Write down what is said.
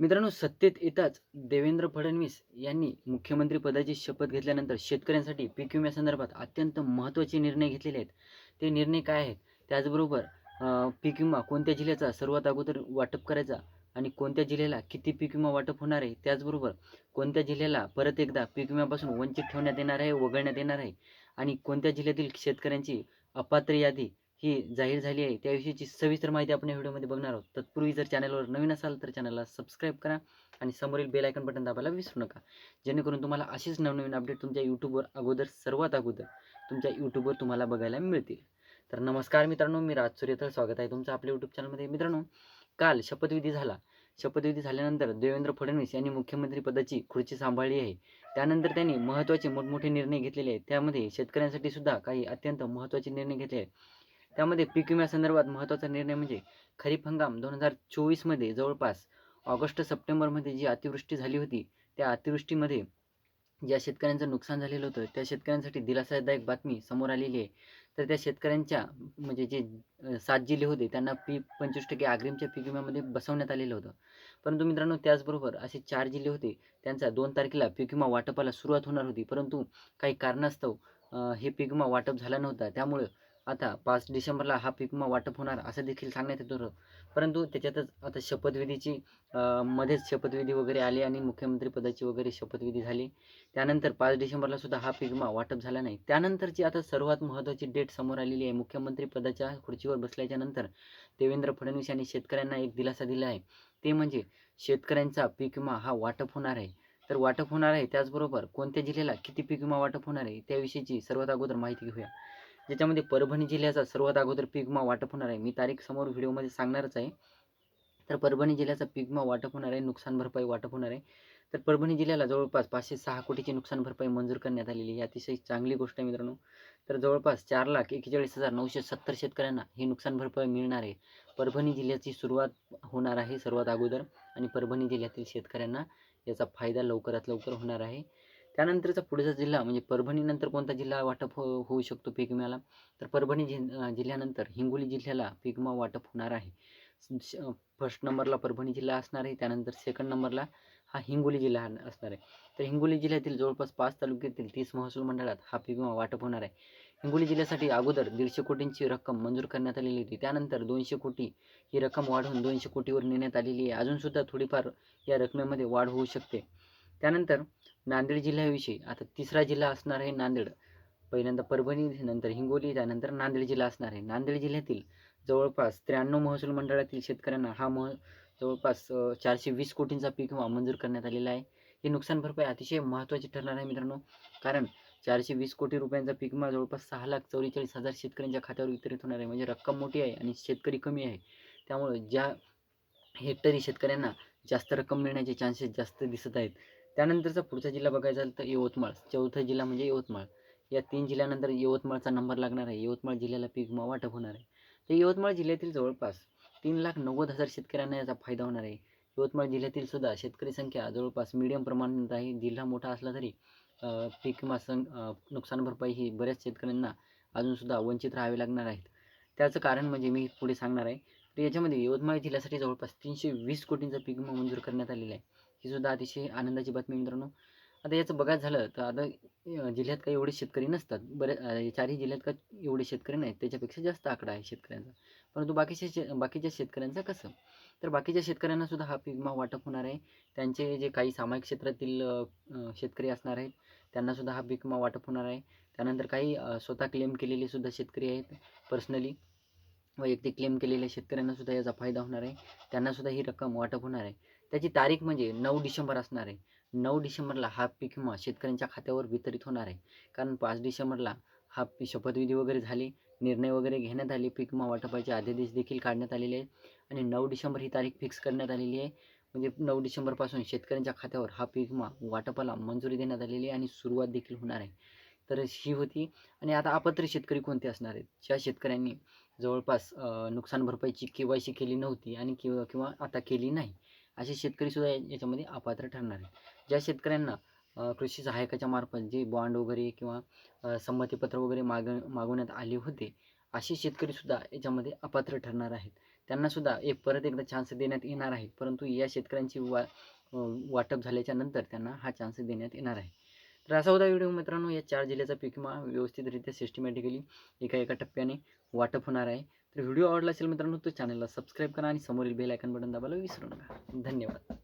मित्रांनो सत्तेत येताच देवेंद्र फडणवीस यांनी मुख्यमंत्री पदाची शपथ घेतल्यानंतर शेतकऱ्यांसाठी पीक विम्यासंदर्भात अत्यंत महत्त्वाचे निर्णय घेतलेले आहेत. ते निर्णय काय आहेत? त्याचबरोबर पीक विमा कोणत्या जिल्ह्याचा सर्वात अगोदर वाटप करायचा आणि कोणत्या जिल्ह्याला किती पीक विमा वाटप होणार आहे? त्याचबरोबर कोणत्या जिल्ह्याला परत एकदा पीक विम्यापासून वंचित ठेवण्यात येणार आहे वगळण्यात येणार आहे? आणि कोणत्या जिल्ह्यातील शेतकऱ्यांची अपात्र यादी ही जाहीर झाली आहे. त्याविषयीची सविस्तर माहिती आपण या व्हिडिओमध्ये बघणार आहोत तत्पूर्वी जर चॅनलवर नवीन असाल तर चॅनलला सबस्क्राईब करा आणि समोरील बेल आयकन बटन दाबायला विसरू नका. जेणेकरून तुम्हाला अशीच नवनवीन अपडेट तुमच्या यूट्यूबवर अगोदर सर्वात अगोदर तुमच्या यूट्यूबवर तुम्हाला बघायला मिळतील. तर नमस्कार मित्रांनो मी राज सूर्यथळ स्वागत आहे तुमचं आपल्या यूट्यूब चॅनलमध्ये. मित्रांनो काल शपथविधी झाला. शपथविधी झाल्यानंतर देवेंद्र फडणवीस यांनी मुख्यमंत्री पदाची खुर्ची सांभाळली आहे. त्यानंतर त्यांनी महत्त्वाचे मोठमोठे निर्णय घेतलेले आहेत. त्यामध्ये शेतकऱ्यांसाठी सुद्धा काही अत्यंत महत्त्वाचे निर्णय घेतले आहेत. त्यामध्ये पीक विम्यासंदर्भात महत्त्वाचा निर्णय म्हणजे खरीप हंगाम दोन हजार चोवीसमध्ये जवळपास ऑगस्ट सप्टेंबरमध्ये जी अतिवृष्टी झाली होती त्या अतिवृष्टीमध्ये ज्या शेतकऱ्यांचं नुकसान झालेलं होतं त्या शेतकऱ्यांसाठी दिलासादायक बातमी समोर आलेली आहे. तर त्या शेतकऱ्यांच्या म्हणजे जे सात जिल्हे होते त्यांना पीक पंचवीस टक्के अग्रिमच्या पीक विम्यामध्ये बसवण्यात आलेलं होतं. परंतु मित्रांनो त्याचबरोबर असे चार जिल्हे होते त्यांचा दोन तारखेला पीक विमा वाटपाला सुरुवात होणार होती. परंतु काही कारणास्तव हे पीक विमा वाटप झाला नव्हता. त्यामुळं आता पाच डिसेंबरला हा पीक विमा वाटप होणार असं देखील सांगण्यात येत होतं. परंतु त्याच्यातच आता शपथविधीची मध्येच शपथविधी वगैरे आली आणि मुख्यमंत्री पदाची वगैरे शपथविधी झाली. त्यानंतर पाच डिसेंबरला सुद्धा हा पीक विमा वाटप झाला नाही. त्यानंतरची आता सर्वात महत्त्वाची डेट समोर आलेली आहे. मुख्यमंत्री पदाच्या खुर्चीवर बसल्याच्या नंतर देवेंद्र फडणवीस यांनी शेतकऱ्यांना एक दिलासा दिला आहे. ते म्हणजे शेतकऱ्यांचा पीक विमा हा वाटप होणार आहे. तर वाटप होणार आहे त्याचबरोबर कोणत्या जिल्ह्याला किती पीक विमा वाटप होणार आहे त्याविषयीची सर्वात अगोदर माहिती घेऊया. ज्याच्यामध्ये परभणी जिल्ह्याचा सर्वात अगोदर पीक वाटप होणार आहे. मी तारीख समोर व्हिडिओमध्ये सांगणारच आहे. तर परभणी जिल्ह्याचा पीक वाटप होणार आहे. नुकसान भरपाई वाटप होणार आहे. तर परभणी जिल्ह्याला जवळपास पाचशे सहा कोटीची नुकसान भरपाई मंजूर करण्यात आलेली ही अतिशय चांगली गोष्ट आहे मित्रांनो. तर जवळपास चार लाख एकेचाळीस हजार नऊशे सत्तर शेतकऱ्यांना ही नुकसान भरपाई मिळणार आहे. परभणी जिल्ह्याची सुरुवात होणार आहे सर्वात अगोदर आणि परभणी जिल्ह्यातील शेतकऱ्यांना याचा फायदा लवकरात लवकर होणार आहे. त्यानंतरचा पुढचा जिल्हा म्हणजे परभणीनंतर कोणता जिल्हा वाटप हो होऊ शकतो पीक विम्याला तर परभणी जि जिल्ह्यानंतर हिंगोली जिल्ह्याला पीक विमा वाटप होणार आहे. फर्स्ट नंबरला परभणी जिल्हा असणार आहे त्यानंतर सेकंड नंबरला हा हिंगोली जिल्हा असणार आहे. तर हिंगोली जिल्ह्यातील जवळपास पाच तालुक्यातील तीस महसूल मंडळात हा पीक विमा वाटप होणार आहे. हिंगोली जिल्ह्यासाठी अगोदर दीडशे कोटींची रक्कम मंजूर करण्यात आलेली होती. त्यानंतर दोनशे कोटी ही रक्कम वाढवून दोनशे कोटीवर नेण्यात आलेली आहे. अजूनसुद्धा थोडीफार या रकमेमध्ये वाढ होऊ शकते. त्यानंतर नांदेड जिल्ह्याविषयी. आता तिसरा जिल्हा असणार आहे नांदेड. पहिल्यांदा परभणी नंतर हिंगोली त्यानंतर नांदेड जिल्हा असणार आहे. नांदेड जिल्ह्यातील जवळपास त्र्याण्णव महसूल मंडळातील शेतकऱ्यांना हा मह जवळपास चारशे वीस कोटींचा पीक विमा मंजूर करण्यात आलेला आहे. हे नुकसान भरपाई अतिशय महत्त्वाची ठरणार आहे मित्रांनो. कारण चारशे वीस कोटी रुपयांचा पीक विमा जवळपास सहा लाख चौवेचाळीस हजार शेतकऱ्यांच्या खात्यावर वितरित होणार आहे. म्हणजे रक्कम मोठी आहे आणि शेतकरी कमी आहे. त्यामुळे ज्या हेक्टरी शेतकऱ्यांना जास्त रक्कम मिळण्याचे चान्सेस जास्त दिसत आहेत. त्यानंतरचा पुढचा जिल्हा बघायचा झाला तर यवतमाळ. चौथा जिल्हा म्हणजे यवतमाळ. या तीन जिल्ह्यानंतर यवतमाळचा नंबर लागणार आहे. यवतमाळ जिल्ह्याला पीक विमा वाटप होणार आहे. तर यवतमाळ जिल्ह्यातील जवळपास तीन लाख नव्वद हजार शेतकऱ्यांना याचा फायदा होणार आहे. यवतमाळ जिल्ह्यातील सुद्धा शेतकरी संख्या जवळपास मिडियम प्रमाणात आहे. जिल्हा मोठा असला तरी पीक विमा सं नुकसान भरपाई ही बऱ्याच शेतकऱ्यांना अजूनसुद्धा वंचित राहावे लागणार आहेत. त्याचं कारण म्हणजे मी पुढे सांगणार आहे. तर याच्यामध्ये यवतमाळ जिल्ह्यासाठी जवळपास तीनशे वीस कोटींचा पीक विमा मंजूर करण्यात आलेला आहे. ही सुद्धा अतिशय आनंदाची बातमी मित्रांनो. आता याचं बघायचं झालं तर आता जिल्ह्यात काही एवढे शेतकरी नसतात. बरे चारही जिल्ह्यात का एवढे शेतकरी नाहीत. त्याच्यापेक्षा जास्त आकडा आहे शेतकऱ्यांचा. परंतु बाकीच्या शे बाकीच्या शेतकऱ्यांचं कसं? तर बाकीच्या शेतकऱ्यांना सुद्धा हा पीक विमा वाटप होणार आहे. त्यांचे जे काही सामायिक क्षेत्रातील शेतकरी असणार आहेत त्यांना सुद्धा हा पीक विमा वाटप होणार आहे. त्यानंतर काही स्वतः क्लेम केलेले सुद्धा शेतकरी आहेत पर्सनली वैयक्तिक क्लेम केलेल्या शेतकऱ्यांना सुद्धा याचा फायदा होणार आहे. त्यांना सुद्धा ही रक्कम वाटप होणार आहे. त्याची तारीख म्हणजे नऊ डिसेंबर असणार आहे. नऊ डिसेंबरला हा पीक विमा शेतकऱ्यांच्या खात्यावर वितरित होणार आहे. कारण पाच डिसेंबरला हा पी- शपथविधी वगैरे झाली निर्णय वगैरे घेण्यात आले पीक विमा वाटपाचे अध्यादेश देखील काढण्यात आलेले आहेत. आणि नऊ डिसेंबर ही तारीख फिक्स करण्यात आलेली आहे. म्हणजे नऊ डिसेंबरपासून शेतकऱ्यांच्या खात्यावर हा पीक विमा वाटपाला मंजुरी देण्यात आलेली आहे आणि सुरुवात देखील होणार आहे. तर ही होती. आणि आता अपात्र शेतकरी कोणते असणार आहेत? ज्या शेतकऱ्यांनी जवळपास नुकसान भरपाईची के वाय सी केली नव्हती आणि किंवा किंवा आता केली नाही. असे शेतकरीसुद्धा याच्यामध्ये अपात्र ठरणार आहेत. ज्या शेतकऱ्यांना कृषी सहायकाच्या मार्फत जे बॉन्ड वगैरे किंवा संमतीपत्र वगैरे माग मागवण्यात आले होते असे शेतकरीसुद्धा याच्यामध्ये अपात्र ठरणार आहेत. त्यांनासुद्धा एक परत एकदा चान्स देण्यात येणार आहे परंतु या शेतकऱ्यांची वा वाटप झाल्याच्यानंतर त्यांना हा चान्स देण्यात येणार आहे. तर असा होता व्हिडिओ मित्रांनो या चार जिल्ह्याचा पीक विमा व्यवस्थितरित्या सिस्टमॅटिकली एका एका टप्प्याने वाटप होणार आहे. तर व्हिडिओ आवडला असेल मित्रांनो तो चॅनलला सबस्क्राईब करा आणि समोरील बेल आयकन बटन दाबायला विसरू नका. धन्यवाद.